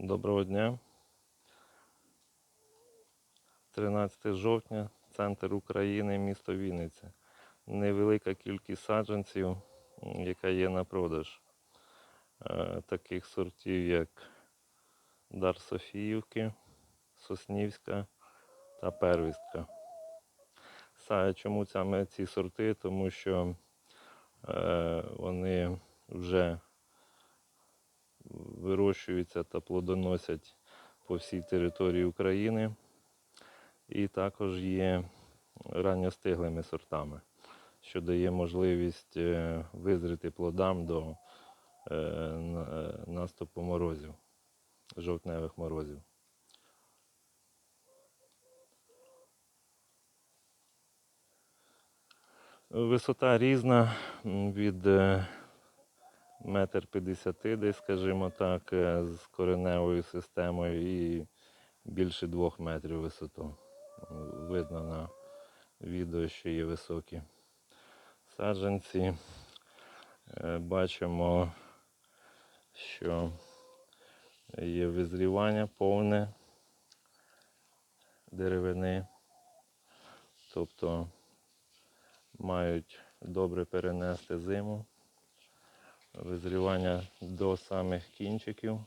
Доброго дня. 13 жовтня, центр України, місто Вінниця. Невелика кількість саджанців, яка є на продаж. Е, Таких сортів, як Дар Софіївки, Соснівська та Первістка. Чому саме ці сорти? Тому що е, вони вже вирощуються та плодоносять по всій території України. І також є ранньостиглими сортами, що дає можливість е, визріти плодам до е, е, наступу морозів, жовтневих морозів. Висота різна від метр п'ятдесяти, десь, скажімо так, е, з кореневою системою і більше двох метрів висоту. Видно на відео, що є високі саджанці. Е, Бачимо, що є визрівання повне деревини, тобто мають добре перенести зиму визрівання до самих кінчиків.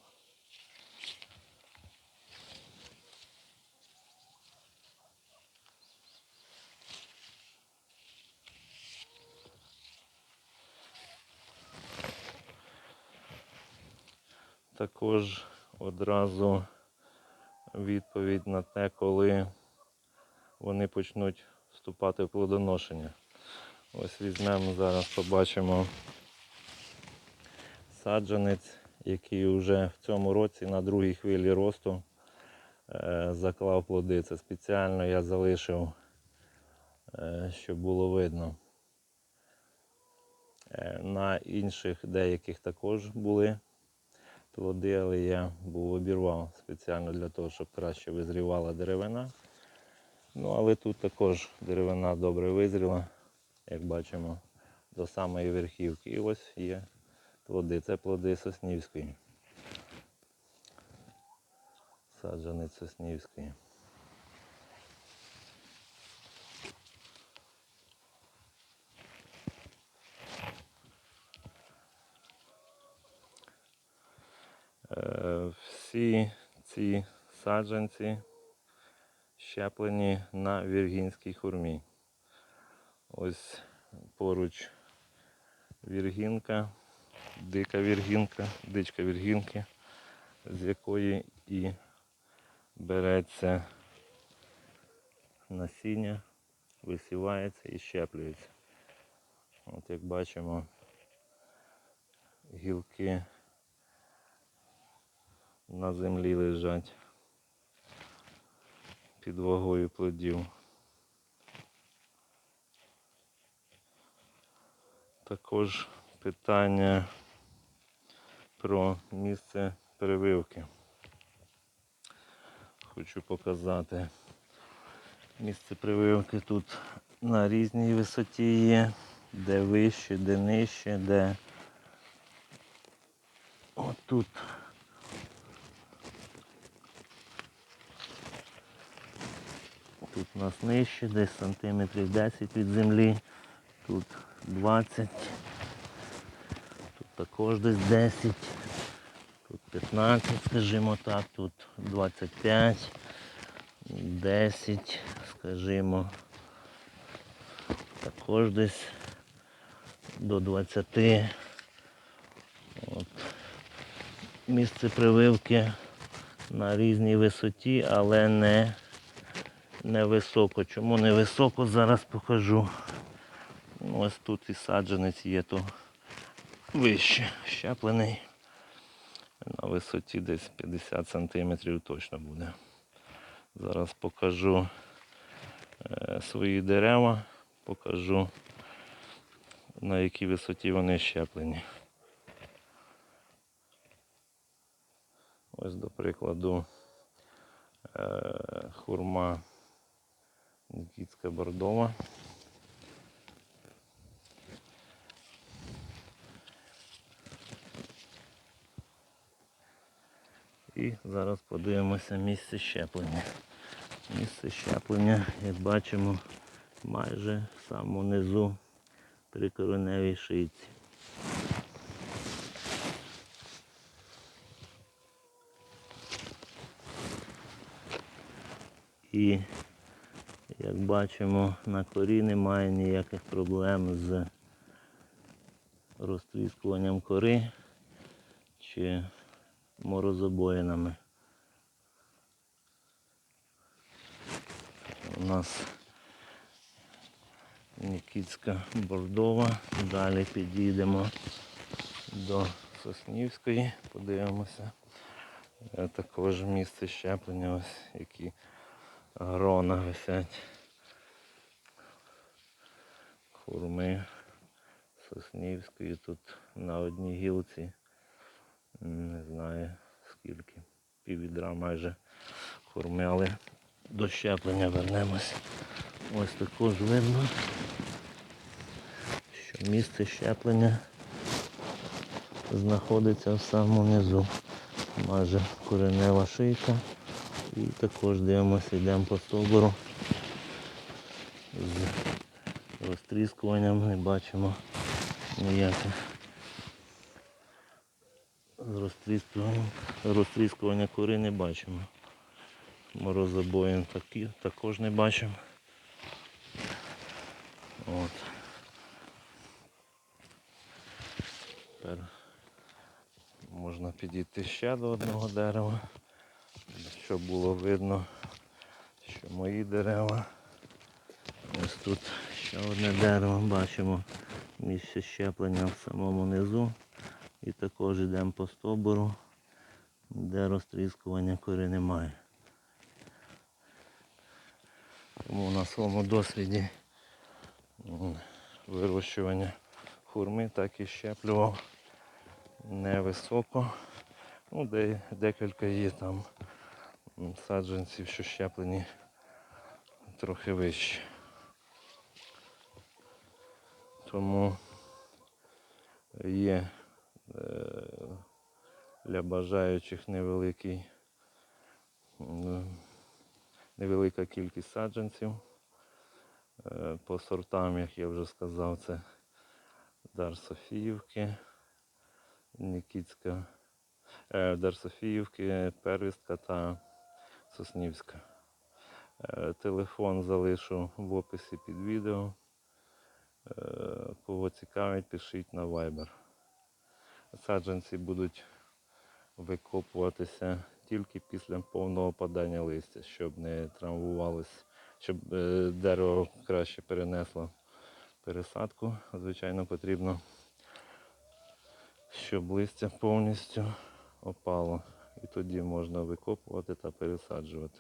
Також одразу відповідь на те, коли вони почнуть вступати в плодоношення. Ось візьмемо зараз, побачимо саджанець, який вже в цьому році на другій хвилі росту е, заклав плоди. Це спеціально я залишив, е, щоб було видно. Е, на інших деяких також були плоди, але я був обірвав спеціально для того, щоб краще визрівала деревина. Ну, але тут також деревина добре визріла, як бачимо, до самої верхівки. І ось є плоди. Це плоди Соснівської. Саджанець Соснівської. Е, Всі ці саджанці щеплені на віргінській хурмі. Ось поруч віргінка, дика віргінка, дичка віргінки, з якої і береться насіння, висівається і щеплюється. От як бачимо, гілки на землі лежать під вагою плодів. Також питання про місце перевивки. Хочу показати. Місце прививки тут на різній висоті є, де вище, де нижче, де отут. Тут у нас нижче, десь сантиметрів 10 від землі, тут 20, тут також десь 10, тут 15, скажімо так, тут 25, 10, скажімо, також десь до 20. От. Місце прививки на різній висоті, але не не високо. Чому не високо, зараз покажу. Ось тут і саджанець є, то вище щеплений. На висоті десь 50 см точно буде. Зараз покажу е, свої дерева, покажу на якій висоті вони щеплені. Ось, до прикладу, е, хурма Нікітська бордова. І зараз подивимося місце щеплення. Місце щеплення, як бачимо, майже в самому низу при кореневій шийці. І як бачимо, на корі немає ніяких проблем з розтріскуванням кори чи морозобоїнами. У нас Нікітська бордова. Далі підійдемо до Соснівської, подивимося. Е, Також місце щеплення, ось які грона висять. Хурми Соснівської тут на одній гілці. Не знаю скільки. Піввідра майже але до щеплення вернемось. Ось також видно, що місце щеплення знаходиться в самому низу. Майже коренева шийка. І також дивимося, йдемо по стовбуру. З розтріскуванням не бачимо ніяких. Розтріскування кори не бачимо. Морозобоїн також не бачимо. От. Тепер можна підійти ще до одного дерева, щоб було видно, що мої дерева. Ось тут ще одне дерево, бачимо місце щеплення в самому низу. І також йдемо по стовбуру, де розтріскування кори немає. Тому на своєму досвіді вирощування хурми так і щеплював невисоко. Ну, де, декілька є там саджанців, що щеплені трохи вище. Тому є для бажаючих невеликий, невелика кількість саджанців. Е, По сортам, як я вже сказав, це Дар Софіївки, Нікітська, е, Дар Софіївки, Первістка та Соснівська. Е, Телефон залишу в описі під відео. Е, Кого цікавить, пишіть на Viber. Саджанці будуть викопуватися тільки після повного падання листя, щоб не травмувалось, щоб е, дерево краще перенесло пересадку. Звичайно, потрібно, щоб листя повністю опало. І тоді можна викопувати та пересаджувати.